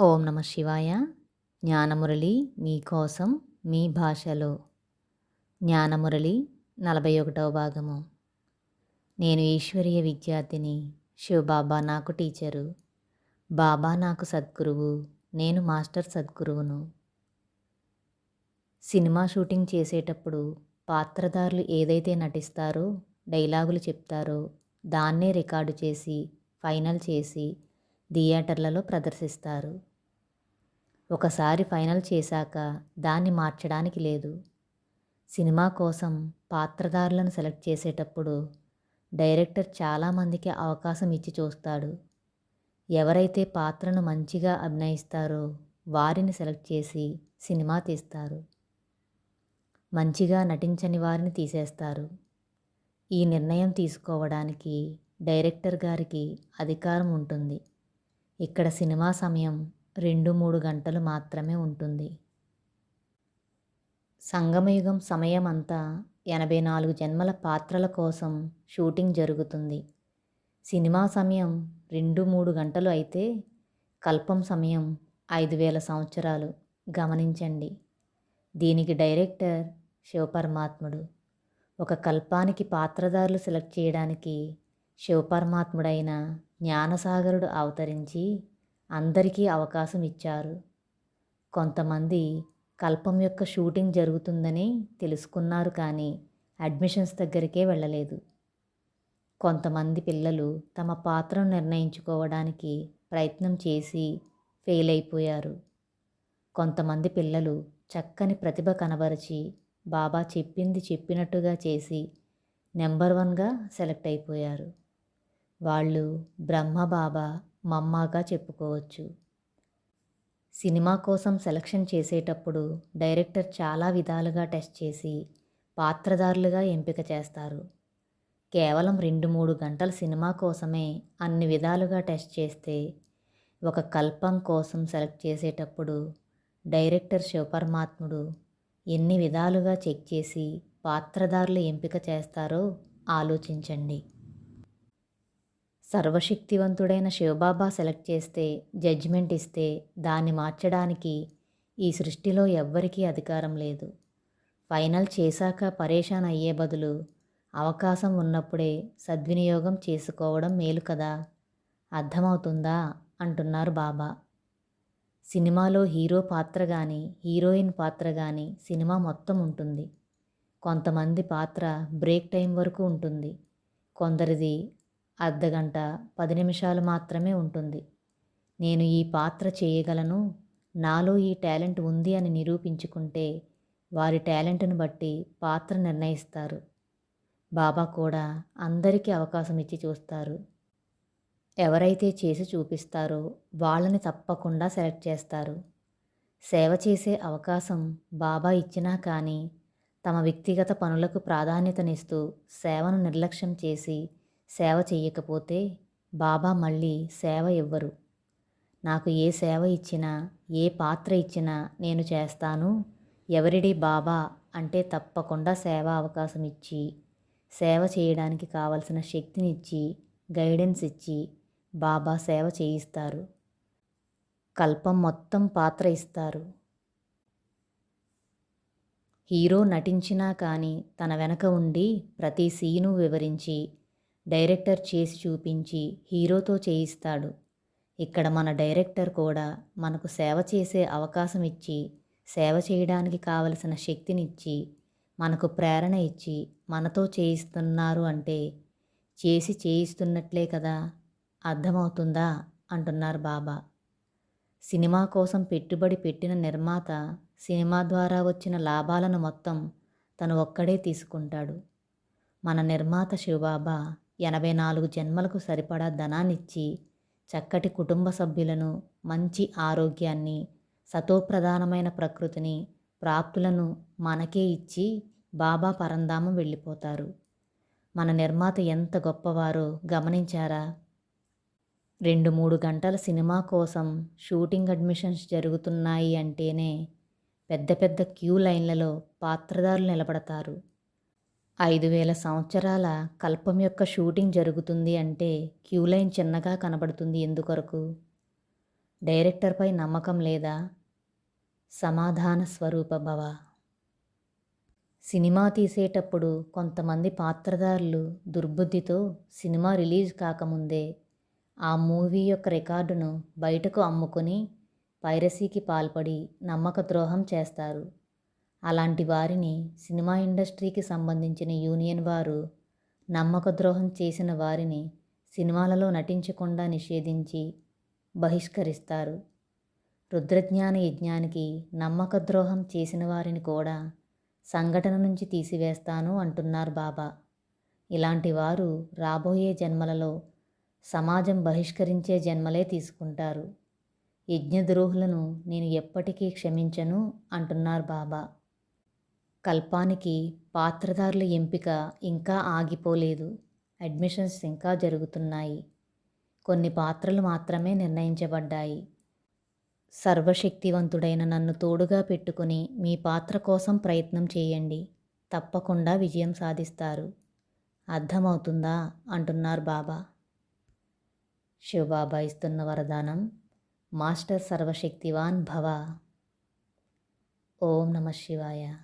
ఓం నమ శివాయ. జ్ఞానమురళి మీకోసం మీ భాషలో. జ్ఞానమురళి నలభై ఒకటవ భాగము. నేను ఈశ్వరీయ విద్యార్థిని. శివబాబా నాకు టీచరు. బాబా నాకు సద్గురువు. నేను మాస్టర్ సద్గురువును. సినిమా షూటింగ్ చేసేటప్పుడు పాత్రధారులు ఏదైతే నటిస్తారో డైలాగులు చెప్తారో దాన్నే రికార్డు చేసి ఫైనల్ చేసి థియేటర్లలో ప్రదర్శిస్తారు. ఒకసారి ఫైనల్ చేశాక దాన్ని మార్చడానికి లేదు. సినిమా కోసం పాత్రధారులను సెలెక్ట్ చేసేటప్పుడు డైరెక్టర్ చాలామందికి అవకాశం ఇచ్చి చూస్తాడు. ఎవరైతే పాత్రను మంచిగా అభినయిస్తారో వారిని సెలెక్ట్ చేసి సినిమా తీస్తారు. మంచిగా నటించని వారిని తీసేస్తారు. ఈ నిర్ణయం తీసుకోవడానికి డైరెక్టర్ గారికి అధికారం ఉంటుంది. ఇక్కడ సినిమా సమయం రెండు మూడు గంటలు మాత్రమే ఉంటుంది. సంగమయుగం సమయం అంతా ఎనభై నాలుగు జన్మల పాత్రల కోసం షూటింగ్ జరుగుతుంది. సినిమా సమయం రెండు మూడు గంటలు అయితే కల్పం సమయం ఐదు వేల సంవత్సరాలు. గమనించండి దీనికి డైరెక్టర్ శివపరమాత్ముడు. ఒక కల్పానికి పాత్రధారులు సెలెక్ట్ చేయడానికి శివపరమాత్ముడైన జ్ఞానసాగరుడు అవతరించి అందరికీ అవకాశం ఇచ్చారు. కొంతమంది కల్పం యొక్క షూటింగ్ జరుగుతుందని తెలుసుకున్నారు కానీ అడ్మిషన్స్ దగ్గరికే వెళ్ళలేదు. కొంతమంది పిల్లలు తమ పాత్రను నిర్ణయించుకోవడానికి ప్రయత్నం చేసి ఫెయిల్ అయిపోయారు. కొంతమంది పిల్లలు చక్కని ప్రతిభ కనబరిచి బాబా చెప్పింది చెప్పినట్టుగా చేసి నెంబర్ వన్గా సెలెక్ట్ అయిపోయారు. వాళ్ళు బ్రహ్మబాబా మమ్మాగా చెప్పుకోవచ్చు. సినిమా కోసం సెలక్షన్ చేసేటప్పుడు డైరెక్టర్ చాలా విధాలుగా టెస్ట్ చేసి పాత్రదారులుగా ఎంపిక చేస్తారు. కేవలం రెండు మూడు గంటల సినిమా కోసమే అన్ని విధాలుగా టెస్ట్ చేస్తే ఒక కల్పం కోసం సెలెక్ట్ చేసేటప్పుడు డైరెక్టర్ శివపరమాత్ముడు ఎన్ని విధాలుగా చెక్ చేసి పాత్రదారులు ఎంపిక చేస్తారో ఆలోచించండి. సర్వశక్తివంతుడైన శివబాబా సెలెక్ట్ చేస్తే జడ్జిమెంట్ ఇస్తే దాన్ని మార్చడానికి ఈ సృష్టిలో ఎవ్వరికీ అధికారం లేదు. ఫైనల్ చేశాక పరేషాన్ అయ్యే బదులు అవకాశం ఉన్నప్పుడే సద్వినియోగం చేసుకోవడం మేలు కదా? అర్థమవుతుందా? అంటున్నారు బాబా. సినిమాలో హీరో పాత్ర కానీ హీరోయిన్ పాత్ర కానీ సినిమా మొత్తం ఉంటుంది. కొంతమంది పాత్ర బ్రేక్ టైం వరకు ఉంటుంది. కొందరిది అర్ధగంట పది నిమిషాలు మాత్రమే ఉంటుంది. నేను ఈ పాత్ర చేయగలను? నాలో ఈ టాలెంట్ ఉంది అని నిరూపించుకుంటే వారి టాలెంట్ను బట్టి పాత్ర నిర్ణయిస్తారు. బాబా కూడా అందరికీ అవకాశం ఇచ్చి చూస్తారు. ఎవరైతే చేసి చూపిస్తారో వాళ్ళని తప్పకుండా సెలెక్ట్ చేస్తారు. సేవ చేసే అవకాశం బాబా ఇచ్చినా కానీ తమ వ్యక్తిగత పనులకు ప్రాధాన్యతనిస్తూ సేవను నిర్లక్ష్యం చేసి సేవ చెయ్యకపోతే బాబా మళ్ళీ సేవ ఇవ్వరు. నాకు ఏ సేవ ఇచ్చినా ఏ పాత్ర ఇచ్చినా నేను చేస్తాను. ఎవరిడి బాబా అంటే తప్పకుండా సేవ అవకాశం ఇచ్చి సేవ చేయడానికి కావలసిన శక్తినిచ్చి గైడెన్స్ ఇచ్చి బాబా సేవ చేయిస్తారు. కల్పం మొత్తం పాత్ర ఇస్తారు. హీరో నటించినా కానీ తన వెనక ఉండి ప్రతి సీను వివరించి డైరెక్టర్ చేసి చూపించి హీరోతో చేయిస్తాడు. ఇక్కడ మన డైరెక్టర్ కూడా మనకు సేవ చేసే అవకాశం ఇచ్చి సేవ చేయడానికి కావలసిన శక్తినిచ్చి మనకు ప్రేరణ ఇచ్చి మనతో చేయిస్తున్నారు అంటే చేసి చేయిస్తున్నట్లే కదా అర్థమవుతుందా? అంటున్నారు బాబా. సినిమా కోసం పెట్టుబడి పెట్టిన నిర్మాత సినిమా ద్వారా వచ్చిన లాభాలను మొత్తం తను ఒక్కడే తీసుకుంటాడు. మన నిర్మాత శివబాబా ఎనభై నాలుగు జన్మలకు సరిపడా ధనాన్నిచ్చి చక్కటి కుటుంబ సభ్యులను మంచి ఆరోగ్యాన్ని సతోప్రధానమైన ప్రకృతిని ప్రాప్తులను మనకే ఇచ్చి బాబా పరంధామం వెళ్ళిపోతారు. మన నిర్మాత ఎంత గొప్పవారో గమనించారా? రెండు మూడు గంటల సినిమా కోసం షూటింగ్ అడ్మిషన్స్ జరుగుతున్నాయి అంటేనే పెద్ద పెద్ద క్యూ లైన్లలో పాత్రదారులు నిలబడతారు. ఐదు వేల సంవత్సరాల కల్పం యొక్క షూటింగ్ జరుగుతుంది అంటే క్యూ లైన్ చిన్నగా కనబడుతుంది ఎందుకొరకు? డైరెక్టర్పై నమ్మకం లేదా? సమాధాన స్వరూప భవ. సినిమా తీసేటప్పుడు కొంతమంది పాత్రధారులు దుర్బుద్ధితో సినిమా రిలీజ్ కాకముందే ఆ మూవీ యొక్క రికార్డును బయటకు అమ్ముకుని పైరసీకి పాల్పడి నమ్మక ద్రోహం చేస్తారు. అలాంటి వారిని సినిమా ఇండస్ట్రీకి సంబంధించిన యూనియన్ వారు నమ్మక ద్రోహం చేసిన వారిని సినిమాలలో నటించకుండా నిషేధించి బహిష్కరిస్తారు. రుద్రజ్ఞాన యజ్ఞానికి నమ్మక ద్రోహం చేసిన వారిని కూడా సంఘటన నుంచి తీసివేస్తాను అంటున్నారు బాబా. ఇలాంటి వారు రాబోయే జన్మలలో సమాజం బహిష్కరించే జన్మలే తీసుకుంటారు. యజ్ఞద్రోహులను నేను ఎప్పటికీ క్షమించను అంటున్నారు బాబా. కల్పానికి పాత్రధారుల ఎంపిక ఇంకా ఆగిపోలేదు. అడ్మిషన్స్ ఇంకా జరుగుతున్నాయి. కొన్ని పాత్రలు మాత్రమే నిర్ణయించబడ్డాయి. సర్వశక్తివంతుడైన నన్ను తోడుగా పెట్టుకుని మీ పాత్ర కోసం ప్రయత్నం చేయండి. తప్పకుండా విజయం సాధిస్తారు. అర్థమవుతుందా? అంటున్నారు బాబా. శివబాబా ఇస్తున్న వరదానం మాస్టర్ సర్వశక్తివాన్ భవ. ఓం నమ శివాయ.